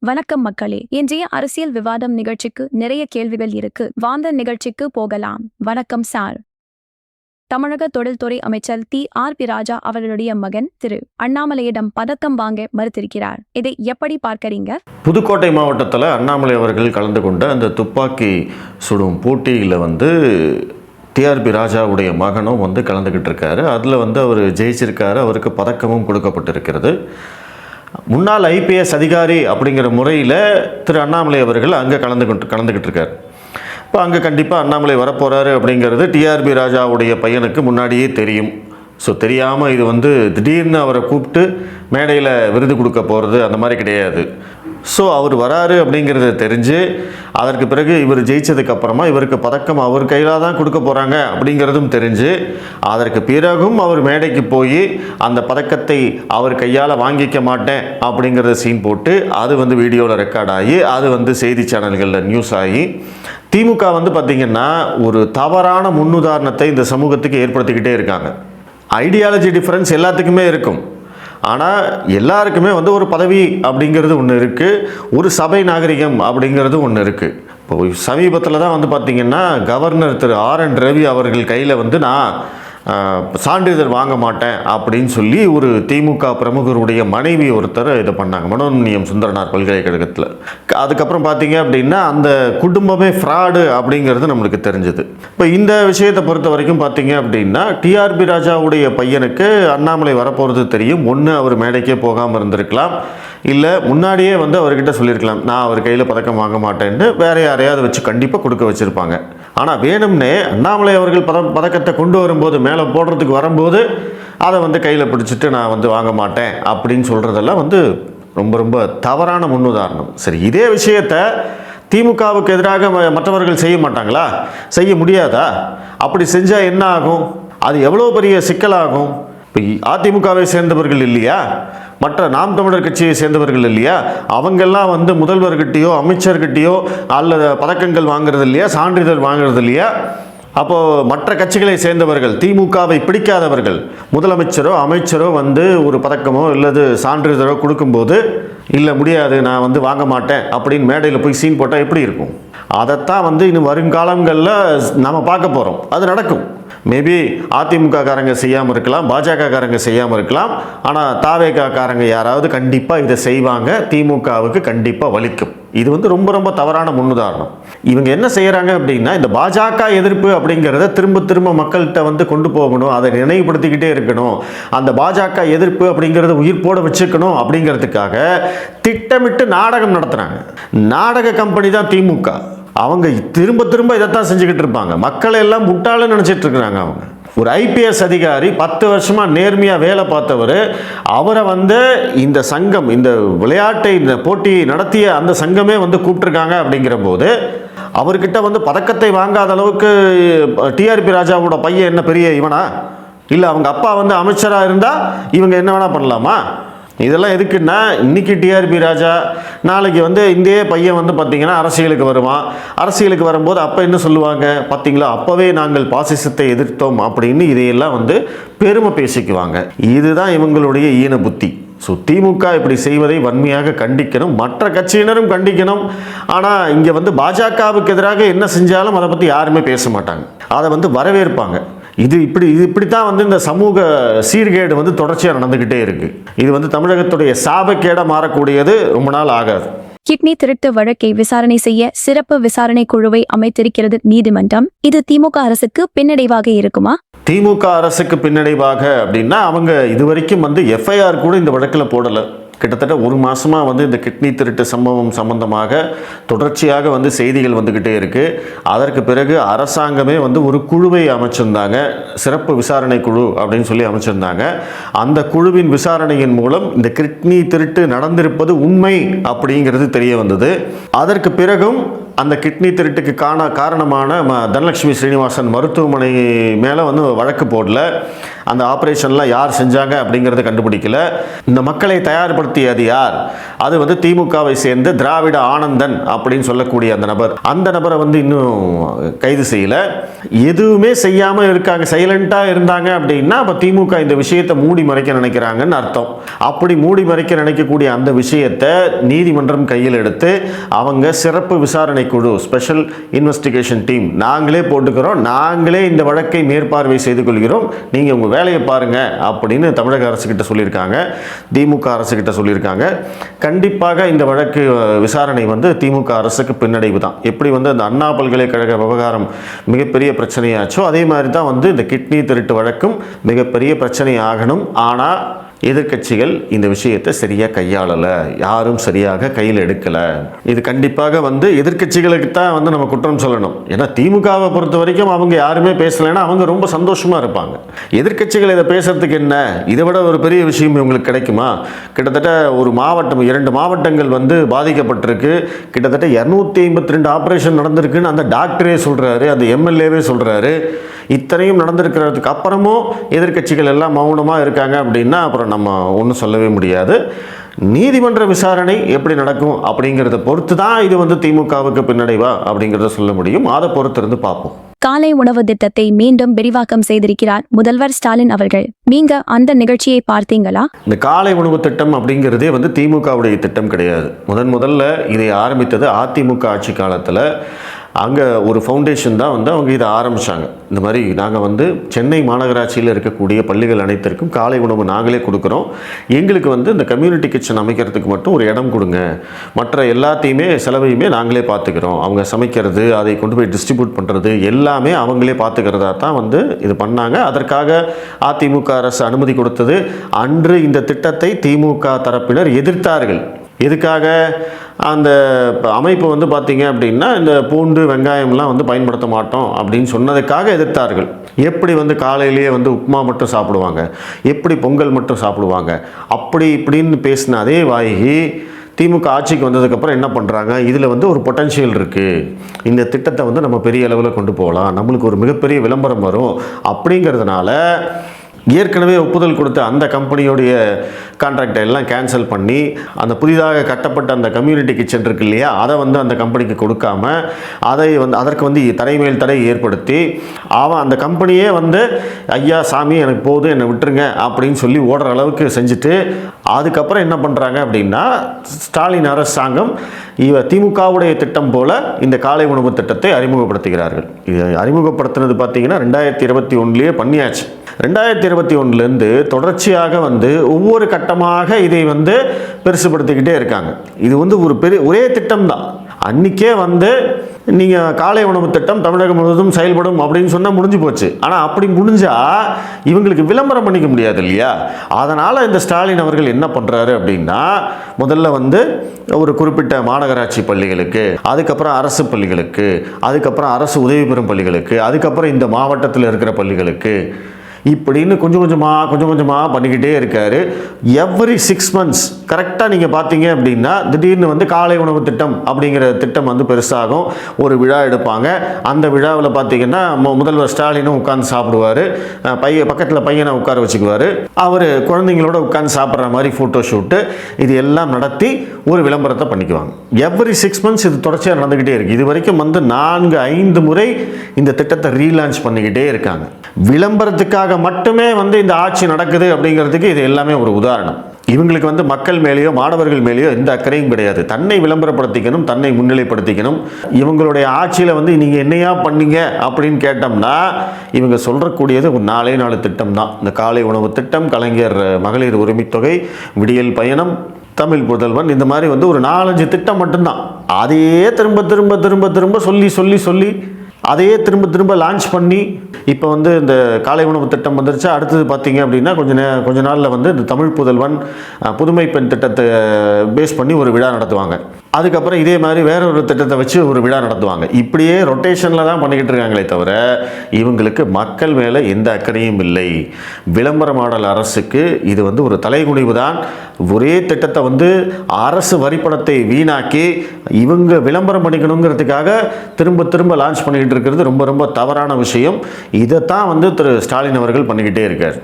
வணக்கம் மக்களே இன்றைய அரசியல் விவாதம் நிகழ்ச்சிக்கு நிறைய கேள்விகள் இருக்கு. வாந்த நிகழ்ச்சிக்கு போகலாம். வணக்கம் சார். தமிழக தொழில்துறை அமைச்சர் தி ஆர். பி. ராஜா அவர்களுடைய மகன் திரு. அண்ணாமலையிடம் பதக்கம் வாங்க மறுத்திருக்கிறார். இதை எப்படி பார்க்கறீங்க? புதுக்கோட்டை மாவட்டத்தில் அண்ணாமலை அவர்கள் கலந்து கொண்ட அந்த துப்பாக்கி சுடும் போட்டியில் வந்து டிஆர்பி ராஜாவுடைய மகனும் வந்து கலந்துக்கிட்டு இருக்காரு. அதில் வந்து அவர் ஜெயிச்சிருக்காரு. அவருக்கு பதக்கமும் கொடுக்கப்பட்டிருக்கிறது. முன்னாள் ஐபிஎஸ் அதிகாரி அப்படிங்கிற முறையில் திரு அண்ணாமலை அவர்கள் அங்கே கலந்து கொண்டு கலந்துக்கிட்டு இருக்கார். இப்போ அங்கே கண்டிப்பாக அண்ணாமலை வரப்போகிறாரு அப்படிங்கிறது டிஆர்பி ராஜாவுடைய பையனுக்கு முன்னாடியே தெரியும். ஸோ தெரியாமல் இது வந்து திடீர்னு அவரை கூப்பிட்டு மேடையில் விருது கொடுக்க போகிறது அந்த மாதிரி கிடையாது. ஸோ அவர் வராரு அப்படிங்கிறத தெரிஞ்சு அதற்கு பிறகு இவர் ஜெயித்ததுக்கப்புறமா இவருக்கு பதக்கம் அவர் கையில் தான் கொடுக்க போகிறாங்க அப்படிங்கிறதும் தெரிஞ்சு அதற்கு பிறகும் அவர் மேடைக்கு போய் அந்த பதக்கத்தை அவர் கையால் வாங்கிக்க மாட்டேன் அப்படிங்கிறத சீன் போட்டு அது வந்து வீடியோவில் ரெக்கார்ட் ஆகி அது வந்து செய்தி சேனல்களில் நியூஸ் ஆகி திமுக வந்து பார்த்திங்கன்னா ஒரு தவறான முன்னுதாரணத்தை இந்த சமூகத்துக்கு ஏற்படுத்திக்கிட்டே இருக்காங்க. ஐடியாலஜி டிஃப்ரென்ஸ் எல்லாத்துக்குமே இருக்கும். ஆனால் எல்லாருக்குமே வந்து ஒரு பதவி அப்படிங்கிறது ஒன்று இருக்குது ஒரு சபை நாகரிகம் அப்படிங்கிறது ஒன்று இருக்குது இப்போ சமீபத்தில் தான் வந்து பார்த்திங்கன்னா கவர்னர் திரு ஆர் என் ரவி அவர்கள் கையில் வந்து நான் சான்றிதழ் வாங்க மாட்டேன் அப்படின்னு சொல்லி ஒரு திமுக பிரமுகருடைய மனைவி ஒருத்தர் இதை பண்ணாங்க. மனோன்மணியம் சுந்தரனார் பல்கலைக்கழகத்தில். அதுக்கப்புறம் பார்த்தீங்க அப்படின்னா அந்த குடும்பமே ஃப்ராடு அப்படிங்கிறது நம்மளுக்கு தெரிஞ்சது. இப்போ இந்த விஷயத்தை பொறுத்த வரைக்கும் பார்த்தீங்க அப்படின்னா டிஆர்பி ராஜாவுடைய பையனுக்கு அண்ணாமலை வரப்போகிறது தெரியும். ஒன்று அவர் மேடைக்கே போகாமல் இருந்திருக்கலாம். இல்லை முன்னாடியே வந்து அவர்கிட்ட சொல்லியிருக்கலாம் நான் அவர் கையில் பதக்கம் வாங்க மாட்டேன்னு வேற யாரையாவது வச்சு கண்டிப்பாக கொடுக்க வச்சுருப்பாங்க. ஆனால் வேணும்னே அண்ணாமலை அவர்கள் பத பதக்கத்தை கொண்டு வரும்போது மேலே போடுறதுக்கு வரும்போது அதை வந்து கையில் பிடிச்சிட்டு நான் வந்து வாங்க மாட்டேன் அப்படின்னு சொல்கிறதெல்லாம் வந்து ரொம்ப ரொம்ப தவறான முன்னுதாரணம். சரி இதே விஷயத்தை திமுகவுக்கு எதிராக ம- மற்றவர்கள் செய்ய மாட்டாங்களா? செய்ய முடியாதா? அப்படி செஞ்சால் என்ன ஆகும்? அது எவ்வளோ பெரிய சிக்கலாகும்? இப்போ அதிமுகவை சேர்ந்தவர்கள் இல்லையா? மற்ற நாம் தமிழர் கட்சியை சேர்ந்தவர்கள் இல்லையா? அவங்கெல்லாம் வந்து முதல்வர்கிட்டயோ அமைச்சர்கிட்டயோ அல்லது பதக்கங்கள் வாங்குறது இல்லையா? சான்றிதழ் வாங்குறது இல்லையா? அப்போது மற்ற கட்சிகளை சேர்ந்தவர்கள் திமுகவை பிடிக்காதவர்கள் முதலமைச்சரோ அமைச்சரோ வந்து ஒரு பதக்கமோ இல்லது சான்றிதழோ கொடுக்கும்போது இல்லை முடியாது நான் வந்து வாங்க மாட்டேன் அப்படின்னு மேடையில் போய் சீன் போட்டால் எப்படி இருக்கும்? அதைத்தான் வந்து இன்னும் வருங்காலங்களில் நம்ம பார்க்க போகிறோம் அது நடக்கும். மேபி அதிமுக காரங்க செய்யாமல் இருக்கலாம் பாஜக காரங்க செய்யாமல் இருக்கலாம். ஆனால் தாவேகா காரங்க யாராவது கண்டிப்பாக இதை செய்வாங்க திமுகவுக்கு கண்டிப்பாக வலிக்கும். இது வந்து ரொம்ப ரொம்ப தவறான முன்னுதாரணம். இவங்க என்ன செய்கிறாங்க அப்படின்னா இந்த பாஜக எதிர்ப்பு அப்படிங்கிறத திரும்ப திரும்ப மக்கள்கிட்ட வந்து கொண்டு போகணும் அதை நினைவுபடுத்திக்கிட்டே இருக்கணும். அந்த பாஜக எதிர்ப்பு அப்படிங்கிறத உயிர்ப்போட வச்சுக்கணும் அப்படிங்கிறதுக்காக திட்டமிட்டு நாடகம் நடத்துகிறாங்க நாடக கம்பெனி தான் திமுக. அவங்க திரும்ப திரும்ப இதைத்தான் செஞ்சுக்கிட்டு இருப்பாங்க. மக்களை எல்லாம் முட்டாளன்னு நினச்சிட்டு இருக்கிறாங்க அவங்க. ஒரு ஐபிஎஸ் அதிகாரி பத்து வருஷமாக நேர்மையாக வேலை பார்த்தவர் அவரை வந்து இந்த சங்கம் இந்த விளையாட்டை இந்த போட்டியை நடத்திய அந்த சங்கமே வந்து கூப்பிட்டுருக்காங்க அப்படிங்கிற போது அவர்கிட்ட வந்து பதக்கத்தை வாங்காத அளவுக்கு டிஆர்பி ராஜாவோட பையன் என்ன பெரிய இவனா? இல்லை அவங்க அப்பா வந்து அமைச்சராக இருந்தால் இவங்க என்ன வேணால் பண்ணலாமா? இதெல்லாம் எதுக்குன்னா இன்றைக்கி டிஆர்பி ராஜா நாளைக்கு வந்து இந்தே பையன் வந்து பார்த்திங்கன்னா அரசியலுக்கு வருவான். அரசியலுக்கு வரும்போது அப்போ என்ன சொல்லுவாங்க? பார்த்தீங்களா அப்போவே நாங்கள் பாசிசத்தை எதிர்த்தோம் அப்படின்னு இதையெல்லாம் வந்து பெருமை பேசிக்குவாங்க. இதுதான் இவங்களுடைய ஈன புத்தி. ஸோ திமுக இப்படி செய்வதை வன்மையாக கண்டிக்கணும். மற்ற கட்சியினரும் கண்டிக்கணும். ஆனால் இங்கே வந்து பாஜகவுக்கு எதிராக என்ன செஞ்சாலும் அதை பற்றி யாருமே பேச மாட்டாங்க. அதை வந்து வரவேற்பாங்க. இது இப்படி இது இப்படித்தான் வந்து இந்த சமூக சீர்கேடு வந்து தொடர்ச்சியாக நடந்துக்கிட்டே இருக்கு. இது வந்து தமிழகத்துடைய சாபக்கேடாக மாறக்கூடியது ரொம்ப நாள் ஆகாது. கிட்னி திருட்டு வழக்கை விசாரணை செய்ய சிறப்பு விசாரணை குழுவை அமைத்திருக்கிறது நீதிமன்றம். இது திமுக அரசுக்கு பின்னடைவாக இருக்குமா? திமுக அரசுக்கு பின்னடைவாக அப்படின்னா அவங்க இதுவரைக்கும் வந்து எஃப்ஐஆர் கூட இந்த வழக்கில் போடலை. கிட்டத்தட்ட ஒரு மாதமாக வந்து இந்த கிட்னி திருட்டு சம்பவம் சம்பந்தமாக தொடர்ச்சியாக வந்து செய்திகள் வந்துக்கிட்டே இருக்குது அதற்கு பிறகு அரசாங்கமே வந்து ஒரு குழுவை அமைச்சிருந்தாங்க. சிறப்பு விசாரணை குழு அப்படின்னு சொல்லி அமைச்சிருந்தாங்க. அந்த குழுவின் விசாரணையின் மூலம் இந்த கிட்னி திருட்டு நடந்திருப்பது உண்மை அப்படிங்கிறது தெரிய வந்தது. அதற்கு பிறகும் அந்த கிட்னி திருட்டுக்கு காண காரணமான ம- தனலட்சுமி ஸ்ரீனிவாசன் மருத்துவமனை மேலே வந்து வழக்கு போடல. அந்த ஆப்ரேஷன்லாம் யார் செஞ்சாங்க அப்படிங்கிறத கண்டுபிடிக்கல. இந்த மக்களை தயார்படுத்தியது யார்? அது வந்து திமுகவை சேர்ந்த திராவிட ஆனந்தன் அப்படின்னு சொல்லக்கூடிய அந்த நபர். அந்த நபரை வந்து இன்னும் கைது செய்யலை. எதுவுமே செய்யாமல் இருக்காங்க சைலண்ட்டாக இருந்தாங்க அப்படின்னா அப்போ திமுக இந்த விஷயத்தை மூடி மறைக்க நினைக்கிறாங்கன்னு அர்த்தம். அப்படி மூடி மறைக்க நினைக்கக்கூடிய அந்த விஷயத்தை நீதிமன்றம் கையில் எடுத்து அவங்க சிறப்பு விசாரணை குழு ஸ்பெஷல் இன்வெஸ்டிகேஷன் டீம் நாங்களே போட்டுக்கிறோம். நாங்களே இந்த வழக்கை மேற்பார்வை செய்து கொள்கிறோம். நீங்கள் உங்கள் வேலையை பாருங்க அப்படின்னு தமிழக அரசுக்கிட்ட சொல்லியிருக்காங்க. திமுக அரசுக்கிட்ட சொல்லியிருக்காங்க. கண்டிப்பாக இந்த வழக்கு விசாரணை வந்து திமுக அரசுக்கு பின்னடைவு தான். எப்படி வந்து அந்த அண்ணா பல்கலைக்கழக விவகாரம் மிகப்பெரிய பிரச்சனையாச்சோ அதே மாதிரி தான் வந்து இந்த கிட்னி திருட்டு வழக்கும் மிகப்பெரிய பிரச்சனை ஆகணும். ஆனால் எதிர்க்கட்சிகள் இந்த விஷயத்தை சரியாக கையாளலை யாரும் சரியாக கையில் எடுக்கலை. இது கண்டிப்பாக வந்து எதிர்க்கட்சிகளுக்கு தான் வந்து நம்ம குற்றம் சொல்லணும். ஏன்னா திமுகவை பொறுத்த வரைக்கும் அவங்க யாருமே பேசலைன்னா அவங்க ரொம்ப சந்தோஷமாக இருப்பாங்க. எதிர்க்கட்சிகள் இதை பேசுறதுக்கு என்ன? இதை விட ஒரு பெரிய விஷயம் இவங்களுக்கு கிடைக்குமா? கிட்டத்தட்ட ஒரு மாவட்டம் இரண்டு மாவட்டங்கள் வந்து பாதிக்கப்பட்டிருக்கு. கிட்டத்தட்ட இரநூத்தி ஐம்பத்தி ரெண்டு ஆப்ரேஷன் நடந்திருக்குன்னு அந்த டாக்டரே சொல்கிறாரு அந்த எம்எல்ஏவே சொல்கிறாரு இத்தனையும் நடந்திருக்கிறதுக்கு அப்புறமும் எதிர்க்கட்சிகள் எல்லாம் மௌனமாக இருக்காங்க அப்படின்னா அப்புறம் நம்ம ஒன்றும் சொல்லவே முடியாது. நீதிமன்ற விசாரணை எப்படி நடக்கும் அப்படிங்கிறத பொறுத்து தான் இது வந்து திமுகவுக்கு பின்னடைவா அப்படிங்கிறத சொல்ல முடியும். அதை பொறுத்து இருந்து பார்ப்போம். காலை உணவு திட்டத்தை மீண்டும் விரிவாக்கம் செய்திருக்கிறார் முதல்வர் ஸ்டாலின் அவர்கள். நீங்க அந்த நிகழ்ச்சியை பார்த்தீங்களா? இந்த காலை உணவு திட்டம் அப்படிங்கிறதே வந்து திமுகவுடைய திட்டம் கிடையாது. முதன் முதல்ல இதை ஆரம்பித்தது அதிமுக ஆட்சி காலத்தில். அங்கே ஒரு ஃபவுண்டேஷன் தான் வந்து அவங்க இதை ஆரம்பித்தாங்க இந்த மாதிரி நாங்கள் வந்து சென்னை மாநகராட்சியில் இருக்கக்கூடிய பள்ளிகள் அனைத்திற்கும் காலை உணவு நாங்களே கொடுக்குறோம். எங்களுக்கு வந்து இந்த கம்யூனிட்டி கிச்சன் அமைக்கிறதுக்கு மட்டும் ஒரு இடம் கொடுங்க. மற்ற எல்லாத்தையுமே செலவையுமே நாங்களே பார்த்துக்கிறோம். அவங்க சமைக்கிறது அதை கொண்டு போய் டிஸ்ட்ரிபியூட் பண்ணுறது எல்லாமே அவங்களே பார்த்துக்கிறதா தான் வந்து இது பண்ணாங்க. அதற்காக அதிமுக அரசு அனுமதி கொடுத்தது. அன்று இந்த திட்டத்தை திமுக தரப்பினர் எதிர்த்தார்கள். இதுக்காக அந்த அமைப்பு வந்து பார்த்தீங்க அப்படின்னா இந்த பூண்டு வெங்காயம்லாம் வந்து பயன்படுத்த மாட்டோம் அப்படின்னு சொன்னதுக்காக எதிர்த்தார்கள். எப்படி வந்து காலையிலேயே வந்து உப்புமா மட்டும் சாப்பிடுவாங்க? எப்படி பொங்கல் மட்டும் சாப்பிடுவாங்க? அப்படி இப்படின்னு பேசின அதே வாயி திமுக ஆட்சிக்கு வந்ததுக்கப்புறம் என்ன பண்ணுறாங்க இதில் வந்து ஒரு பொட்டன்ஷியல் இருக்குது இந்த திட்டத்தை வந்து நம்ம பெரிய அளவில் கொண்டு போகலாம். நம்மளுக்கு ஒரு மிகப்பெரிய விளம்பரம் வரும். அப்படிங்கிறதுனால ஏற்கனவே ஒப்புதல் கொடுத்த அந்த கம்பெனியோடைய கான்ட்ராக்டை எல்லாம் கேன்சல் பண்ணி அந்த புதிதாக கட்டப்பட்ட அந்த கம்யூனிட்டி கிச்சன் இருக்கு இல்லையா அதை வந்து அந்த கம்பெனிக்கு கொடுக்காம அதை வந்து அதற்கு வந்து தடைமேல் தடை ஏற்படுத்தி அவன் அந்த கம்பெனியே வந்து ஐயா சாமி எனக்கு போதும் என்னை விட்டுருங்க அப்படின்னு சொல்லி ஓடுற அளவுக்கு செஞ்சுட்டு அதுக்கப்புறம் என்ன பண்ணுறாங்க அப்படின்னா ஸ்டாலின் அரசாங்கம் இவ திமுகவுடைய திட்டம் போல இந்த காலை உணவு திட்டத்தை அறிமுகப்படுத்துகிறார்கள். இது அறிமுகப்படுத்தினது பார்த்தீங்கன்னா ரெண்டாயிரத்தி இருபத்தி ஒன்றுலேயே பண்ணியாச்சு. ரெண்டாயிரத்தி இருபத்தி ஒன்றுலேருந்து தொடர்ச்சியாக வந்து ஒவ்வொரு கட்டமாக இதை வந்து பெருசுப்படுத்திக்கிட்டே இருக்காங்க. இது வந்து ஒரு பெரிய ஒரே திட்டம் தான் அன்றைக்கே வந்து நீங்கள் காலை உணவு திட்டம் தமிழகம் முழுவதும் செயல்படும் அப்படின்னு சொன்னால் முடிஞ்சு போச்சு. ஆனால் அப்படி முடிஞ்சால் இவங்களுக்கு விளம்பரம் பண்ணிக்க முடியாது இல்லையா? அதனால் இந்த ஸ்டாலின் அவர்கள் என்ன பண்ணுறாரு அப்படின்னா முதல்ல வந்து ஒரு குறிப்பிட்ட மாநகராட்சி பள்ளிகளுக்கு அதுக்கப்புறம் அரசு பள்ளிகளுக்கு அதுக்கப்புறம் அரசு உதவி பெறும் பள்ளிகளுக்கு அதுக்கப்புறம் இந்த மாவட்டத்தில் இருக்கிற பள்ளிகளுக்கு இப்படின்னு கொஞ்சம் கொஞ்சமாக கொஞ்சம் கொஞ்சமாக பண்ணிக்கிட்டே இருக்கார். எவ்ரி சிக்ஸ் மந்த்ஸ் கரெக்டாக நீங்கள் பார்த்தீங்க அப்படின்னா திடீர்னு வந்து காலை உணவு திட்டம் அப்படிங்கிற திட்டம் வந்து பெருசாகும். ஒரு விழா எடுப்பாங்க. அந்த விழாவில் பார்த்தீங்கன்னா முதல்வர் ஸ்டாலினும் உட்காந்து சாப்பிடுவார். பைய பக்கத்தில் பையனை உட்கார வச்சுக்குவார். அவர் குழந்தைங்களோட உட்காந்து சாப்பிட்ற மாதிரி ஃபோட்டோ ஷூட்டு இது எல்லாம் நடத்தி ஒரு விளம்பரத்தை பண்ணிக்குவாங்க. எவ்ரி சிக்ஸ் மந்த்ஸ் இது தொடர்ச்சியாக நடந்துக்கிட்டே இருக்குது இது வரைக்கும் வந்து நான்கு ஐந்து முறை இந்த திட்டத்தை ரீலான்ச் பண்ணிக்கிட்டே இருக்காங்க. விளம்பரத்துக்காக மட்டுமே வந்து இந்த ஆட்சி நடக்குது அப்படிங்கிறதுக்கு இது எல்லாமே ஒரு உதாரணம். இவங்களுக்கு வந்து மக்கள் மேலேயோ மாணவர்கள் மேலேயோ எந்த அக்கறையும் கிடையாது. தன்னை விளம்பரப்படுத்திக்கணும் தன்னை முன்னிலைப்படுத்திக்கணும். இவங்களுடைய ஆட்சியில் வந்து நீங்கள் என்னையா பண்ணீங்க அப்படின்னு கேட்டோம்னா இவங்க சொல்கிறக்கூடியது ஒரு நாலே நாலு திட்டம் தான். இந்த காலை உணவு திட்டம் கலைஞர் மகளிர் உரிமைத்தொகை விடியல் பயணம் தமிழ் புதல்வன் இந்த மாதிரி வந்து ஒரு நாலஞ்சு திட்டம் மட்டும்தான். அதையே திரும்ப திரும்ப திரும்ப திரும்ப சொல்லி சொல்லி சொல்லி அதையே திரும்ப திரும்ப லான்ச் பண்ணி இப்போ வந்து இந்த காலை உணவு திட்டம் வந்துருச்சு. அடுத்தது பார்த்தீங்க அப்படின்னா கொஞ்ச நே கொஞ்ச நாளில் வந்து இந்த தமிழ் புதல்வன் புதுமை பெண் திட்டத்தை பேஸ் பண்ணி ஒரு விழா நடத்துவாங்க. அதுக்கப்புறம் இதே மாதிரி வேற ஒரு திட்டத்தை வச்சு ஒரு விழா நடத்துவாங்க. இப்படியே ரொட்டேஷனில் தான் பண்ணிக்கிட்டு இருக்காங்களே தவிர இவங்களுக்கு மக்கள் மேலே எந்த அக்கறையும் இல்லை. விளம்பர மாடல் அரசுக்கு இது வந்து ஒரு தலைகுனிவு தான். ஒரே திட்டத்தை வந்து அரசு வரிப்பணத்தை வீணாக்கி இவங்க விளம்பரம் பண்ணிக்கணுங்கிறதுக்காக திரும்ப திரும்ப லான்ச் பண்ணிக்கிட்டு இருக்கிறது ரொம்ப ரொம்ப தவறான விஷயம். இதைத்தான் வந்து திரு ஸ்டாலின் அவர்கள் பண்ணிக்கிட்டே இருக்கார்.